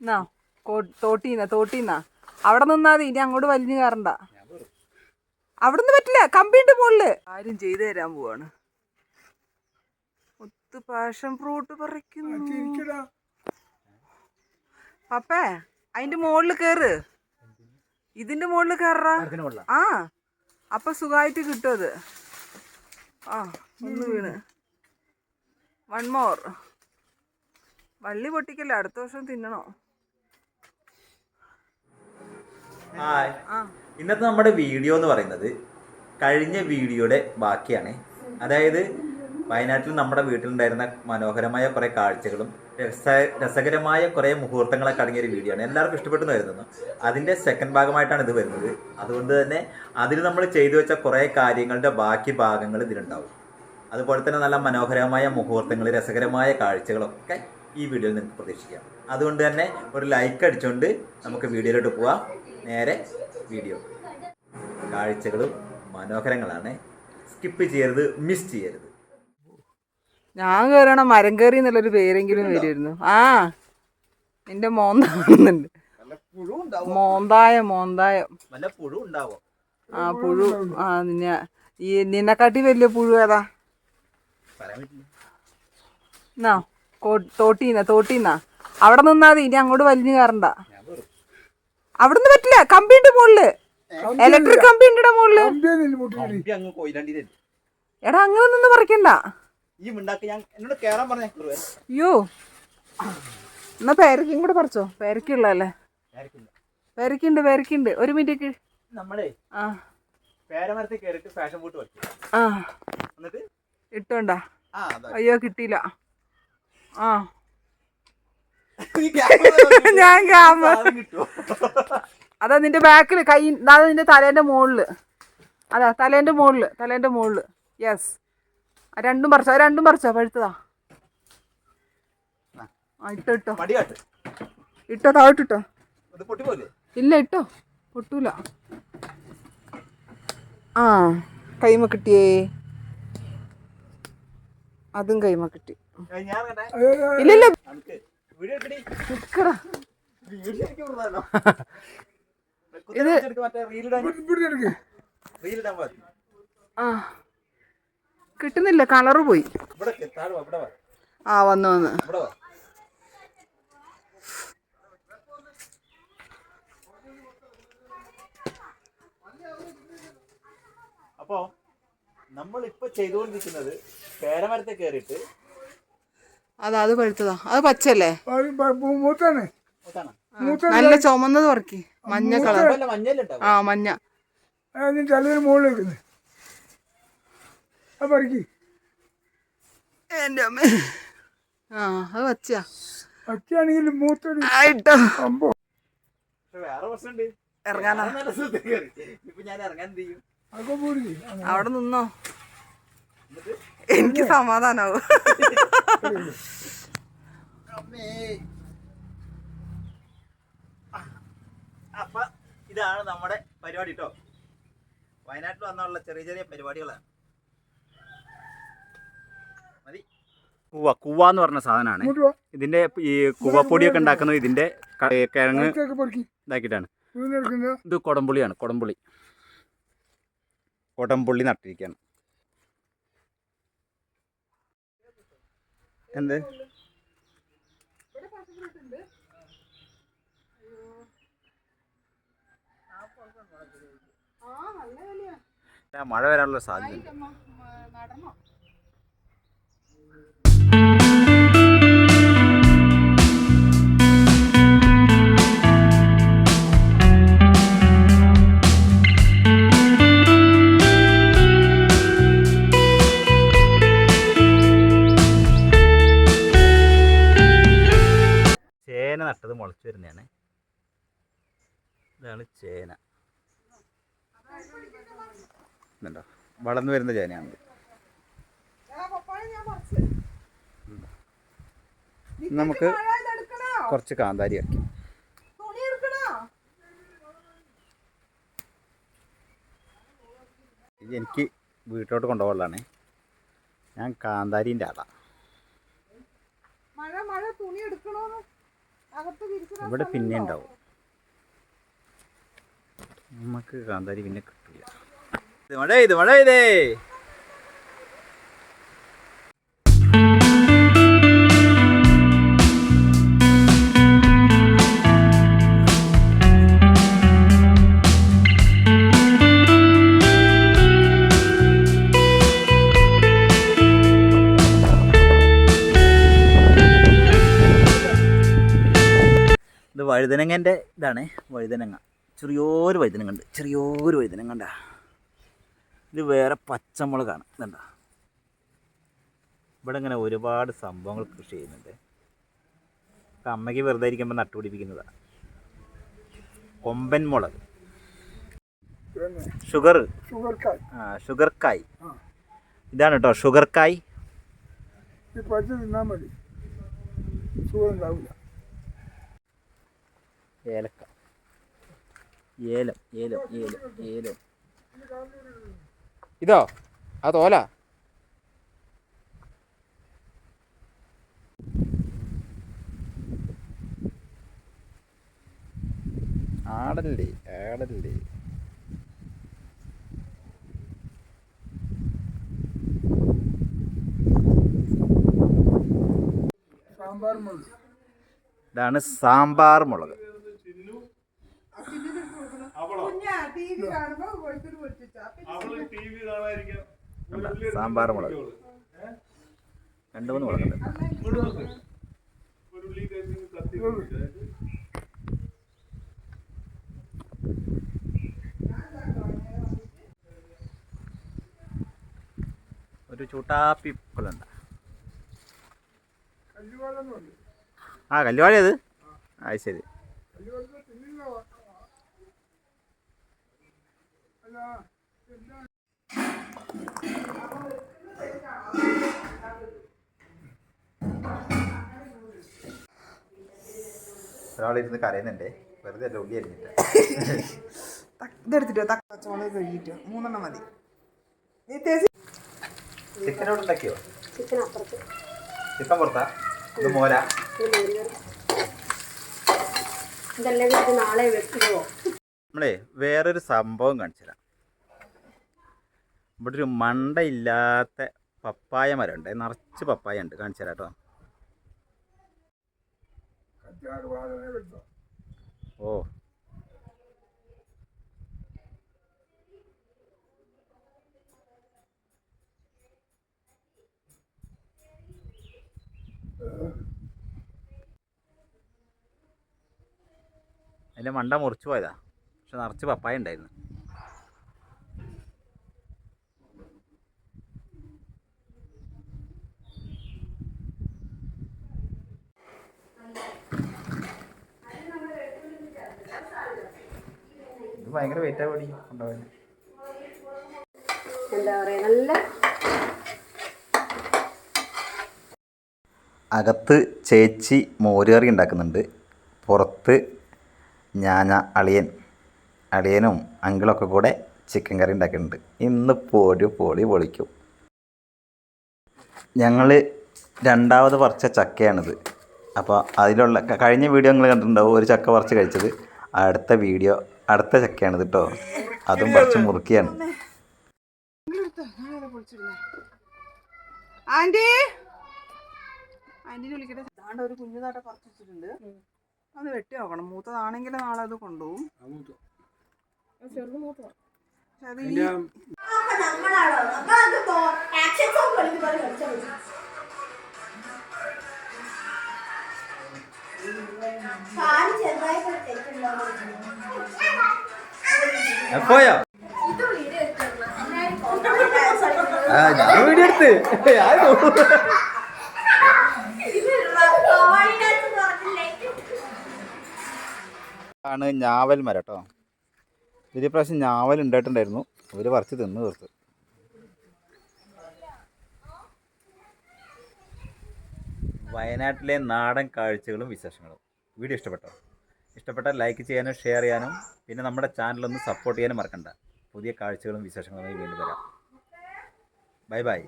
എന്നാ തോട്ടീന്ന തോട്ടീന്നാ. അവിടെ നിന്നാ ഇനി അങ്ങോട്ട് വലിഞ്ഞു കയറണ്ട. അവിടെ നിന്ന് പറ്റില്ല കമ്പിന്റെ മുകളിൽ. ആരും ചെയ്തു തരാൻ പോവാണ്. ഒത്ത് പാഷൻ ഫ്രൂട്ട് പറിക്കുന്നു. പപ്പേ അതിന്റെ മുകളിൽ കേറ്. ഇതിന്റെ മുകളിൽ കയറ ആ അപ്പൊ സുഖമായിട്ട് കിട്ടും അത്. ആ ഒന്ന് വീണ്. വൺ മോർ വള്ളി പൊട്ടിക്കല്ല? അടുത്ത വർഷം തിന്നണോ? ഇന്നത്തെ നമ്മുടെ വീഡിയോ എന്ന് പറയുന്നത് കഴിഞ്ഞ വീഡിയോയുടെ ബാക്കിയാണ്. അതായത് വയനാട്ടിൽ നമ്മുടെ വീട്ടിലുണ്ടായിരുന്ന മനോഹരമായ കുറേ കാഴ്ചകളും രസ രസകരമായ കുറേ മുഹൂർത്തങ്ങളൊക്കെ അടങ്ങിയ ഒരു വീഡിയോ ആണ്. എല്ലാവർക്കും ഇഷ്ടപ്പെട്ടു വരുന്നു അതിന്റെ സെക്കൻഡ് ഭാഗമായിട്ടാണ് ഇത് വരുന്നത്. അതുകൊണ്ട് തന്നെ അതിൽ നമ്മൾ ചെയ്തു വെച്ച കുറേ കാര്യങ്ങളുടെ ബാക്കി ഭാഗങ്ങൾ ഇതിലുണ്ടാവും. അതുപോലെ തന്നെ നല്ല മനോഹരമായ മുഹൂർത്തങ്ങൾ രസകരമായ കാഴ്ചകളൊക്കെ ഈ വീഡിയോയിൽ നിങ്ങൾക്ക് പ്രതീക്ഷിക്കാം. അതുകൊണ്ട് തന്നെ ഒരു ലൈക്ക് അടിച്ചുകൊണ്ട് നമുക്ക് വീഡിയോയിലോട്ട് പോവാം. നേരെ വീഡിയോ. കാഴ്ചകളും മനോഹരങ്ങളാണ്. സ്കിപ്പ് ചെയ്യരുത് മിസ് ചെയ്യരുത്. ഞാൻ കയറണ മരം കയറി എന്നുള്ളൊരു പേരെങ്കിലും വരുമായിരുന്നു. ആ എന്റെ മോന്ത മോന്തായ മോന്തായ മോന്തായം. വല്ല പുഴു ഉണ്ടാവോ. ആ പുഴു ആ നിന്നെ ഈ നിന്നെക്കാട്ടി വലിയ പുഴു ഏതാ? പറയാൻ പറ്റില്ല. എന്നാ? തോട്ടീന്ന തോട്ടീന്ന? അവിടെ നിന്നാ മതി ഇനി അങ്ങോട്ട് വലിഞ്ഞു കയറണ്ട. അവിടെ നിന്ന് പറ്റില്ല കമ്പിയുണ്ട് മുകളിൽ ഇലക്ട്രിക് കമ്പിന്റെ മുകളിൽ കമ്പി എടാ അങ്ങനെ നിന്ന് പറിക്കണ്ട. ഈ ഉണ്ടാക്കി ഞാൻ എന്നോട് കേറാൻ പറഞ്ഞ അയ്യോ. എന്നാ പേരക്കും കൂടെ പറിച്ചോ? പേരക്കുള്ളല്ലേ പേരക്കുണ്ട് പേരക്കുണ്ട് ഒരു മിനിറ്റ് നമ്മളെ ആ. പേരമരത്തിൽ കയറിയിട്ട് ഫാഷൻ ബൂട്ട് വയ്ക്കും ആ. എന്നിട്ട്? ഇട്ടോണ്ടാ? ആ അയ്യോ കിട്ടിയില്ല. ആ. ഞാൻ ക്യാമറ അതാ നിന്റെ ബാക്കിൽ കൈ അതാ നിന്റെ തലേന്റെ മുകളിൽ അതാ തലേന്റെ മുകളിൽ തലേന്റെ മുകളിൽ യെസ് രണ്ടും പറിച്ചോ രണ്ടും പറിച്ചോ പഴുത്തതാ. ഇട്ടോ ഇട്ടോ. ഇട്ടോ താഴോട്ടിട്ടോ ഇല്ല ഇട്ടോ. പൊട്ടൂല. ആ കൈമ കിട്ടിയേ. അതും കൈമ കിട്ടി. ഞാൻ കണ്ടേ ഇല്ല ഇല്ല നമുക്ക് വീഡിയോ എടുക്കടി. നിക്കടാ. വീഡിയോ എനിക്ക് പ്രധാനം ഇത് ആ. കിട്ടുന്നില്ല. കളറ് പോയി. ആ വന്നു വന്ന്. ഇവിടെ വാ. അപ്പോ നമ്മൾ ഇപ്പൊ ചെയ്തുകൊണ്ടിരിക്കുന്നത് പേരമരത്തെ കയറിയിട്ട് അതാ അത് പഴുത്തതാ. അത് പച്ചല്ലേ മൂത്താണ്. നല്ല ചുമന്നത് പറക്കി. മഞ്ഞ കളർ ആ മഞ്ഞ. എന്റെ അമ്മ. ആ അത് പച്ചയാ. പച്ചയാണെങ്കിൽ വേറെ പ്രശ്നമുണ്ട്. ഇറങ്ങാനാ. ഞാൻ നല്ല സ്ഥലത്ത് കയറി ഇപ്പൊ ഞാൻ ഇറങ്ങാൻ എന്ത് ചെയ്യും? അവിടെ നിന്നോ? എനിക്ക് സമാധാനാവും. അപ്പൊ ഇതാണ് നമ്മുടെ പരിപാടി കേട്ടോ വയനാട്ടിൽ വന്നുള്ള ചെറിയ ചെറിയ പരിപാടികളാണ്. മതി. കൂവ കൂവ എന്ന് പറഞ്ഞ സാധനമാണ് ഇതിന്റെ ഈ കൂവപ്പൊടിയൊക്കെ ഉണ്ടാക്കുന്നത് ഇതിന്റെ കിഴങ്ങ് ഇതാക്കിട്ടാണ് ഇതാക്കിയിട്ടാണ്. ഇത് കൊടംപുളിയാണ് കൊടംപുളി. കൊടംപുള്ളി നട്ടിരിക്കുകയാണ്. എന്ത്? മഴ വരാനുള്ള സാധ്യത ഇതാണ് ചേന. ഇതുണ്ടോ? വളർന്നു വരുന്ന ചേനയാണ് നമുക്ക് കുറച്ച് കാന്താരി ആക്കി. ഇത് എനിക്ക് വീട്ടിലോട്ട് കൊണ്ടുപോകാനുള്ളതാണ്. ഞാൻ കാന്താരിന്റെ ആളാണ് മഴ മഴ തുണി എടുക്കണോന്ന് അകത്ത് വിരിച്ചിടാൻ ഇവിടെ പിന്നെ? ഉണ്ടാവും നമുക്ക് കാന്താരി പിന്നെ കിട്ടില്ല മഴ ഇത് മഴ ഇത് വഴുതനങ്ങന്റെ ഇതാണ് വഴുതനങ്ങ. ചെറിയൊരു വൈദ്യനം കണ്ട് ചെറിയൊരു വൈദ്യനം കണ്ട. ഇത് വേറെ പച്ചമുളകാണ് ഇതണ്ട ഇവിടെ ഇങ്ങനെ ഒരുപാട് സംഭവങ്ങൾ കൃഷി ചെയ്യുന്നുണ്ട്. അമ്മയ്ക്ക് വെറുതെ ഇരിക്കുമ്പോൾ നട്ടുപിടിപ്പിക്കുന്നതാണ് കൊമ്പൻ മുളക്. ഷുഗർ. ആ ഷുഗർ കായ് ഇതാണ് കേട്ടോ ഷുഗർ കായ് ഈ പച്ച തിന്നാൽ ഷുഗർ ഉണ്ടാവില്ല ഏലക്ക ഏലം ഏലം ഏലം ഏലം. ഇതോ? ആ തോല. ആടല്ലേ ആടല്ലേ ഇതാണ് സാമ്പാർ മുളക്. സാമ്പാർ മുളക്. രണ്ട് മൂന്ന് മുളകുണ്ട് ഒരു ചൂട്ടാപ്പി കൊല്ലണ്ട. ആ കല്ലുവാഴ അത് അത് ശരി. ഒരാളിരുന്ന് കരയുന്നുണ്ടേ. വെറുതെ രോഗി അരിഞ്ഞിട്ട്. ഇതെടുത്തിട്ടോ തക്ക പച്ചമുളക് കഴുകിട്ടോ മൂന്നെണ്ണം മതി. ചിക്കനോട് ഉണ്ടാക്കിയോ? ചിക്കൻ പുറത്താ? ഇത് ഇതെല്ലാം നാളെ വെക്കുമോ നമ്മളേ വേറൊരു സംഭവം കാണിച്ചു തരാം. ഇവിടെ ഒരു മണ്ടയില്ലാത്ത പപ്പായ മരമുണ്ട്. നിറച്ച് പപ്പായ ഉണ്ട്. കാണിച്ചു തരാം കിട്ടും. ഓ. അതിന്റെ മണ്ട മുറിച്ചു പോയതാ. പക്ഷെ നിറച്ച് പപ്പായ ഉണ്ടായിരുന്നു. ഇത് ഭയങ്കര വെയിറ്റാ പൊടി ഉണ്ടാവില്ല എന്താ പറയുക നല്ല അകത്ത് ചേച്ചി മോരുകറി ഉണ്ടാക്കുന്നുണ്ട്. പുറത്ത് ഞാന അളിയൻ. അളിയനും അങ്കിളൊക്കെ കൂടെ ചിക്കൻ കറി ഉണ്ടാക്കുന്നുണ്ട് ഇന്ന് പൊടി പൊളി പൊളിക്കും. ഞങ്ങൾ രണ്ടാമത് പറിച്ച ചക്കയാണിത്. അപ്പോൾ അതിലുള്ള കഴിഞ്ഞ വീഡിയോ നിങ്ങൾ കണ്ടിട്ടുണ്ടാവും ഒരു ചക്ക പറിച്ച് കഴിച്ചത്. അടുത്ത വീഡിയോ അടുത്ത ചക്കയാണിത് കേട്ടോ അതും പറിച്ച് മുറുക്കിയാണ്. ആന്റി ആന്റിനെ വിളിക്കട്ടെ. ദാണ്ട ഒരു കുഞ്ഞു നാട്ടെ പറിച്ചിട്ടുണ്ട് അത് വെട്ടി നോക്കണം. മൂത്തതാണെങ്കിൽ നാളെ അത് കൊണ്ടുപോകും. പോയോ? ആ ഞാൻ വീഡിയോ എടുത്ത്. ആണ് ഞാവൽ മരട്ടോ കേട്ടോ. ഒരു പ്രാവശ്യം ഞാവൽ ഉണ്ടായിട്ടുണ്ടായിരുന്നു. അവർ പറിച്ച് തിന്ന് തീർത്ത്. വയനാട്ടിലെ നാടൻ കാഴ്ചകളും വിശേഷങ്ങളും. വീഡിയോ ഇഷ്ടപ്പെട്ടോ? ഇഷ്ടപ്പെട്ടാൽ ലൈക്ക് ചെയ്യാനും ഷെയർ ചെയ്യാനും പിന്നെ നമ്മുടെ ചാനലൊന്ന് സപ്പോർട്ട് ചെയ്യാനും മറക്കണ്ട. പുതിയ കാഴ്ചകളും വിശേഷങ്ങളും വീണ്ടും വരാം. Bye bye